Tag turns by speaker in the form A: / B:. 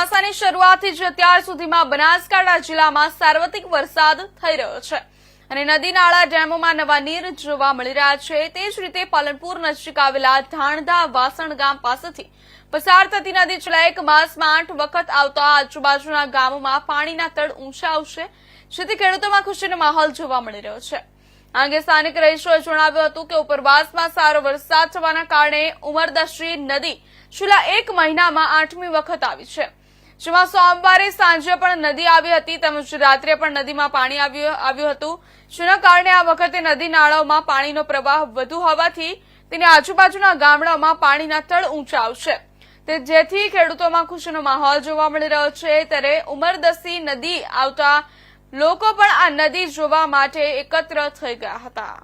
A: ચોમાસાની શરૂઆતથી જ અત્યાર સુધીમાં બનાસકાંઠા જિલ્લામાં સાર્વત્રિક વરસાદ થઈ રહ્યો છે. અને નદી નાળા ડેમોમાં નવા નીર જોવા મળી રહ્યા છે. તે જ રીતે પાલનપુર નજીક આવેલા ધાણધા વાસણ ગામ પાસેથી પસાર થતી નદી છેલ્લા એક માસમાં આઠ વખત આવતા આજુબાજુના ગામોમાં પાણીના તળ ઊંચા આવશે, જેથી ખેડૂતોમાં ખુશીનો માહોલ જોવા મળી રહ્યો છે. આ અંગે સ્થાનિક રહીશોએ જણાવ્યું હતું કે ઉપરવાસમાં સારો વરસાદ થવાના કારણે ઉમરદશ્રી નદી છેલ્લા એક મહિનામાં આઠમી વખત આવી છે. જેમાં સોમવારે સાંજે પણ નદી આવી હતી, તેમજ રાત્રે પણ નદીમાં પાણી આવ્યું હતું. જેના કારણે આ વખતે નદી નાળાઓમાં પાણીનો પ્રવાહ વધુ હોવાથી તેની આજુબાજુના ગામડાઓમાં પાણીના તળ ઊંચા આવશે. તે જેથી ખેડૂતોમાં ખુશીનો માહોલ જોવા મળી રહ્યો છે. ત્યારે ઉમરદસી નદી આવતા લોકો પણ આ નદી જોવા માટે એકત્ર થઈ ગયા હતા.